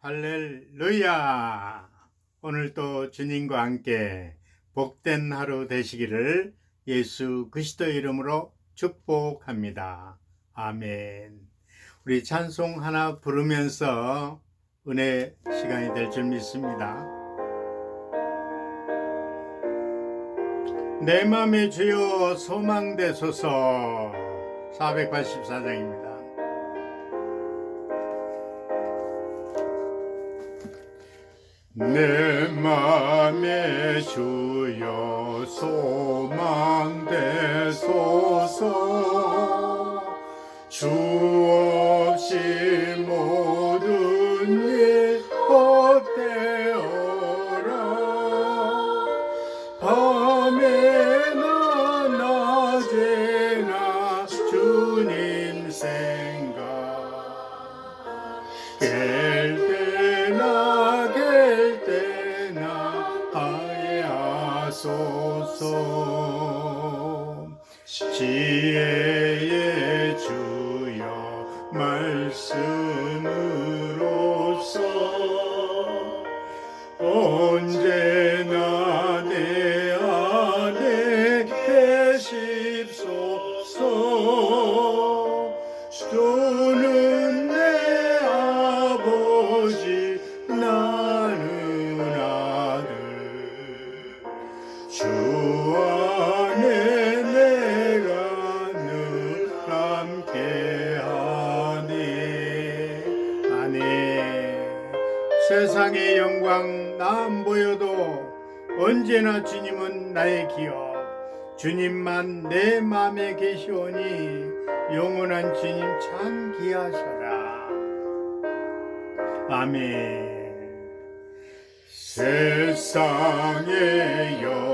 할렐루야! 오늘도 주님과 함께 복된 하루 되시기를 예수 그리스도 이름으로 축복합니다. 아멘. 우리 찬송 하나 부르면서 은혜 시간이 될 줄 믿습니다. 내 맘에 주여 소망되소서 484장입니다. 내 맘에 주여 소망되소서. 주 없이 말씀으로써 언제 세상의 영광 나 안 보여도 언제나 주님은 나의 기억 주님만 내 맘에 계시오니 영원한 주님 참 귀하셔라. 아멘. 세상의 영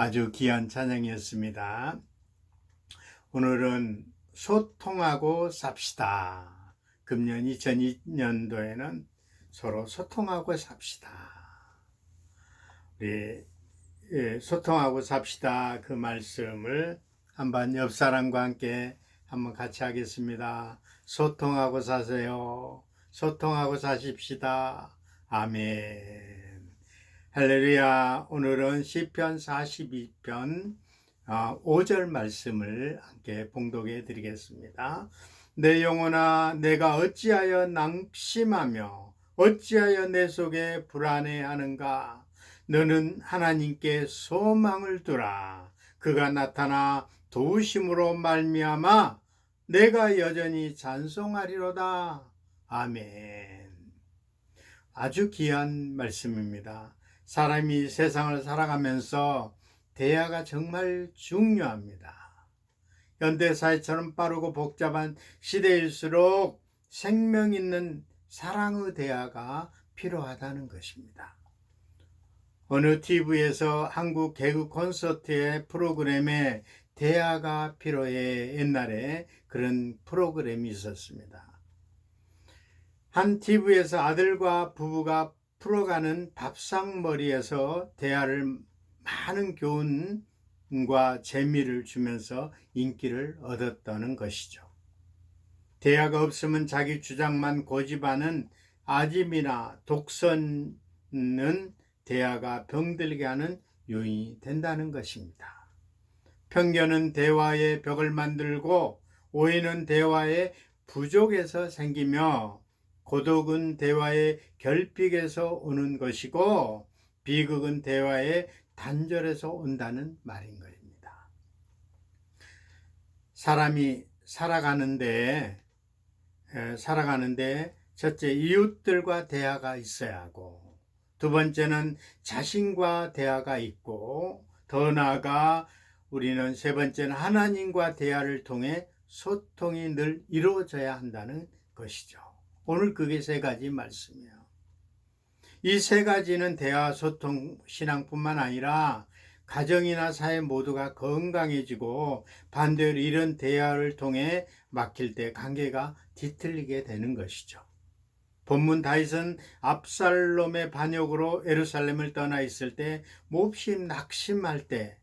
아주 귀한 찬양이었습니다. 오늘은 소통하고 삽시다. 금년 2002년도에는 서로 소통하고 삽시다. 우리 예, 소통하고 삽시다 그 말씀을 한번 옆 사람과 함께 한번 같이 하겠습니다. 소통하고 사세요. 소통하고 사십시다. 아멘. 할렐루야. 오늘은 시편 42편 5절 말씀을 함께 봉독해 드리겠습니다. 내 영혼아 내가 어찌하여 낭심하며 어찌하여 내 속에 불안해하는가? 너는 하나님께 소망을 두라. 그가 나타나 도우심으로 말미암아 내가 여전히 찬송하리로다. 아멘. 아주 귀한 말씀입니다 사람이 세상을 살아가면서 대화가 정말 중요합니다 현대 사회처럼 빠르고 복잡한 시대일수록 생명 있는 사랑의 대화가 필요하다는 것입니다. 어느 TV에서 한국 개그 콘서트의 프로그램에 대화가 필요해 옛날에 그런 프로그램이 있었습니다. 한 TV에서 아들과 부부가 풀어가는 밥상머리에서 대화를 많은 교훈과 재미를 주면서 인기를 얻었다는 것이죠. 대화가 없으면 자기 주장만 고집하는 아짐이나 독선은 대화가 병들게 하는 요인이 된다는 것입니다. 편견은 대화의 벽을 만들고 오해는 대화의 부족에서 생기며 고독은 대화의 결핍에서 오는 것이고 비극은 대화의 단절에서 온다는 말인 것입니다. 사람이 살아가는데 에, 살아가는데 첫째 이웃들과 대화가 있어야 하고 두 번째는 자신과 대화가 있고 더 나아가 우리는 세 번째는 하나님과 대화를 통해 소통이 늘 이루어져야 한다는 것이죠. 오늘 그게 세 가지 말씀이에요. 이 세 가지는 대화, 소통, 신앙뿐만 아니라 가정이나 사회 모두가 건강해지고 반대로 이런 대화를 통해 막힐 때 관계가 뒤틀리게 되는 것이죠. 본문 다윗은 압살롬의 반역으로 에루살렘을 떠나 있을 때 몹시 낙심할 때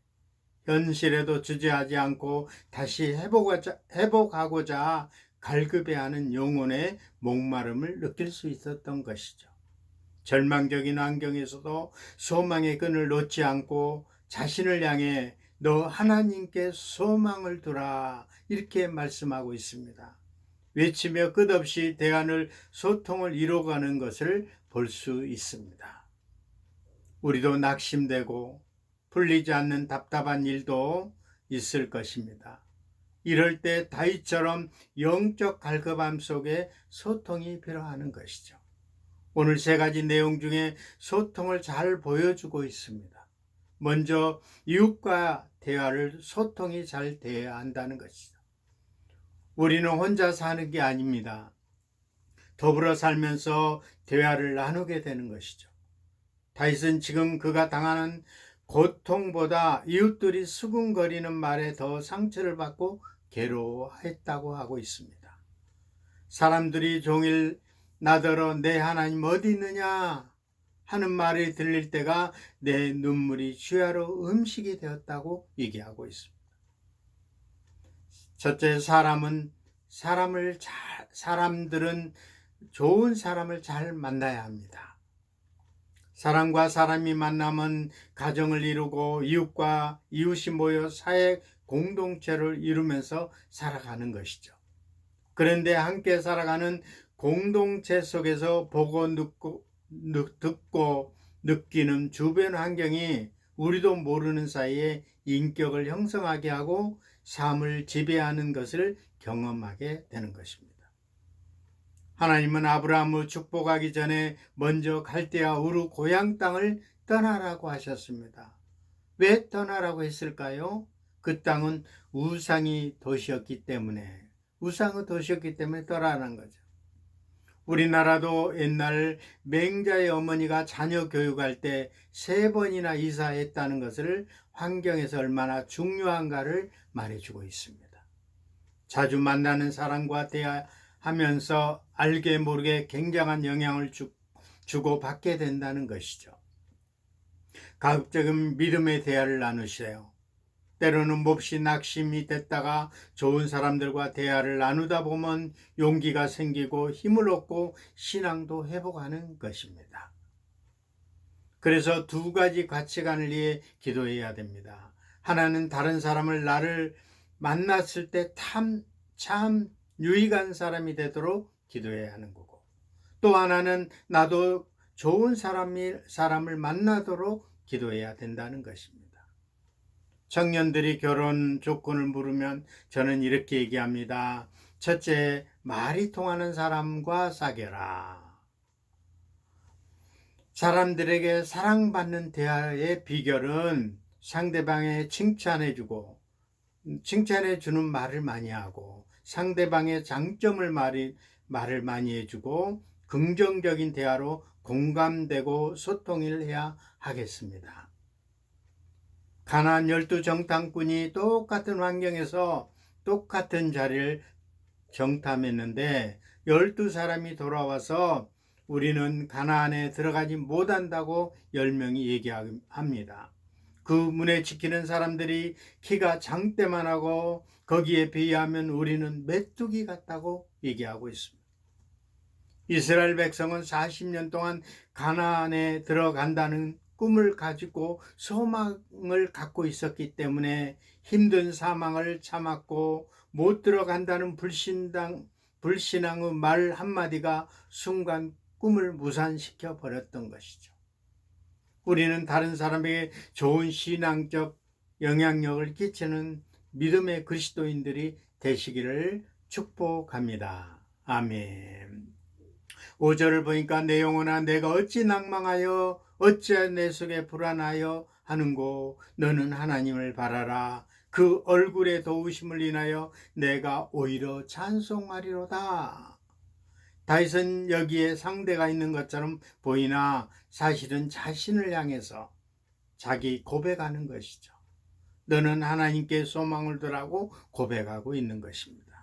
현실에도 주저하지 않고 다시 회복하고자 갈급해하는 영혼의 목마름을 느낄 수 있었던 것이죠. 절망적인 환경에서도 소망의 끈을 놓지 않고 자신을 향해 너 하나님께 소망을 두라 이렇게 말씀하고 있습니다. 외치며 끝없이 대안을 소통을 이뤄가는 것을 볼 수 있습니다. 우리도 낙심되고 풀리지 않는 답답한 일도 있을 것입니다. 이럴 때 다윗처럼 영적 갈급함 속에 소통이 필요하는 것이죠. 오늘 세 가지 내용 중에 소통을 잘 보여주고 있습니다. 먼저 이웃과 대화를 소통이 잘 돼야 한다는 것이죠. 우리는 혼자 사는 게 아닙니다. 더불어 살면서 대화를 나누게 되는 것이죠. 다윗은 지금 그가 당하는 고통보다 이웃들이 수군거리는 말에 더 상처를 받고 괴로워했다고 하고 있습니다. 사람들이 종일 나더러 내 하나님 어디 있느냐 하는 말이 들릴 때가 내 눈물이 주야로 음식이 되었다고 얘기하고 있습니다. 첫째 사람은 사람을 잘 사람들은 좋은 사람을 잘 만나야 합니다. 사람과 사람이 만나면 가정을 이루고 이웃과 이웃이 모여 사회 공동체를 이루면서 살아가는 것이죠. 그런데 함께 살아가는 공동체 속에서 보고 듣고, 듣고 느끼는 주변 환경이 우리도 모르는 사이에 인격을 형성하게 하고 삶을 지배하는 것을 경험하게 되는 것입니다. 하나님은 아브라함을 축복하기 전에 먼저 갈대아 우르 고향 땅을 떠나라고 하셨습니다. 왜 떠나라고 했을까요? 그 땅은 우상이 도시였기 때문에 우상의 도시였기 때문에 떠나는 거죠. 우리나라도 옛날 맹자의 어머니가 자녀 교육할 때 세 번이나 이사했다는 것을 환경에서 얼마나 중요한가를 말해주고 있습니다. 자주 만나는 사람과 대화하면서 알게 모르게 굉장한 영향을 주, 주고 받게 된다는 것이죠. 가급적인 믿음의 대화를 나누세요. 때로는 몹시 낙심이 됐다가 좋은 사람들과 대화를 나누다 보면 용기가 생기고 힘을 얻고 신앙도 회복하는 것입니다. 그래서 두 가지 가치관을 위해 기도해야 됩니다. 하나는 다른 사람을 나를 만났을 때 참, 참 유익한 사람이 되도록 기도해야 하는 거고 또 하나는 나도 좋은 사람이, 사람을 만나도록 기도해야 된다는 것입니다. 청년들이 결혼 조건을 물으면 저는 이렇게 얘기합니다. 첫째, 말이 통하는 사람과 사귀라. 사람들에게 사랑받는 대화의 비결은 상대방의 칭찬해주고, 칭찬해주는 말을 많이 하고, 상대방의 장점을 말이, 말을 많이 해주고, 긍정적인 대화로 공감되고 소통을 해야 하겠습니다. 가난 열두 정탐꾼이 똑같은 환경에서 똑같은 자리를 정탐했는데 열두 사람이 돌아와서 우리는 가나안에 들어가지 못한다고 열 명이 얘기합니다. 그 문에 지키는 사람들이 키가 장대만 하고 거기에 비하면 우리는 메뚜기 같다고 얘기하고 있습니다. 이스라엘 백성은 40년 동안 가나안에 들어간다는 꿈을 가지고 소망을 갖고 있었기 때문에 힘든 사망을 참았고 못 들어간다는 불신당 불신앙의 말 한마디가 순간 꿈을 무산시켜 버렸던 것이죠. 우리는 다른 사람에게 좋은 신앙적 영향력을 끼치는 믿음의 그리스도인들이 되시기를 축복합니다. 아멘. 5절을 보니까 내 영혼아 내가 어찌 낭망하여 어찌 내 속에 불안하여 하는고 너는 하나님을 바라라 그 얼굴의 도우심을 인하여 내가 오히려 찬송하리로다. 다윗은 여기에 상대가 있는 것처럼 보이나 사실은 자신을 향해서 자기 고백하는 것이죠. 너는 하나님께 소망을 두라고 고백하고 있는 것입니다.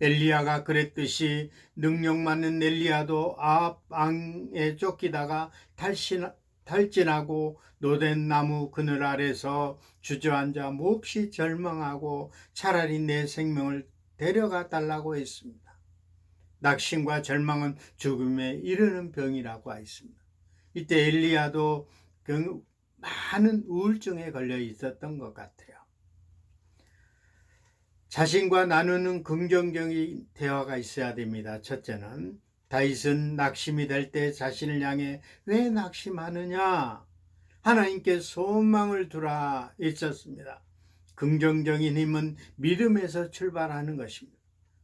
엘리야가 그랬듯이 능력 많은 엘리야도 아합 왕에 쫓기다가 탈신, 탈진하고 노된 나무 그늘 아래서 주저앉아 몹시 절망하고 차라리 내 생명을 데려가 달라고 했습니다. 낙심과 절망은 죽음에 이르는 병이라고 하였습니다. 이때 엘리야도 그 많은 우울증에 걸려 있었던 것 같아요. 자신과 나누는 긍정적인 대화가 있어야 됩니다. 첫째는 다윗은 낙심이 될 때 자신을 향해 왜 낙심하느냐? 하나님께 소망을 두라 있었습니다. 긍정적인 힘은 믿음에서 출발하는 것입니다.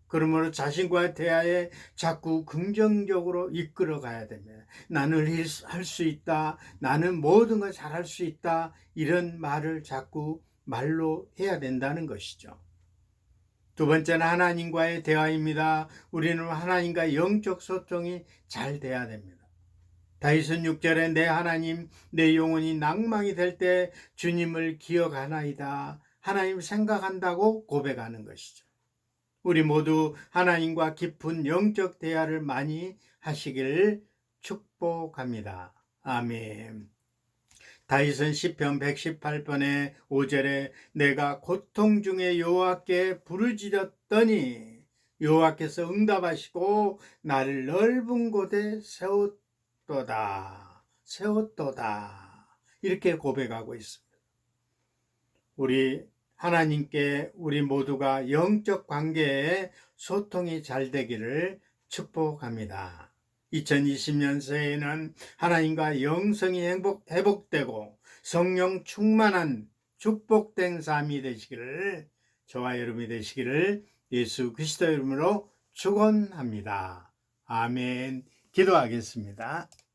그러므로 자신과의 대화에 자꾸 긍정적으로 이끌어 가야 됩니다. 나는 할 수 있다. 나는 모든 걸 잘할 수 있다. 이런 말을 자꾸 말로 해야 된다는 것이죠. 두 번째는 하나님과의 대화입니다. 우리는 하나님과 영적 소통이 잘 돼야 됩니다. 다윗은 6절에 내 하나님 내 영혼이 낭망이 될 때 주님을 기억하나이다. 하나님 생각한다고 고백하는 것이죠. 우리 모두 하나님과 깊은 영적 대화를 많이 하시기를 축복합니다. 아멘. 다윗은 시편 118편의 5절에 내가 고통 중에 여호와께 부르짖었더니 여호와께서 응답하시고 나를 넓은 곳에 세웠도다. 세웠도다. 이렇게 고백하고 있습니다. 우리 하나님께 우리 모두가 영적 관계에 소통이 잘 되기를 축복합니다. 2020년 새해에는 하나님과 영성이 행복, 회복되고 성령 충만한 축복된 삶이 되시기를 저와 여러분이 되시기를 예수 그리스도 이름으로 축원합니다. 아멘. 기도하겠습니다.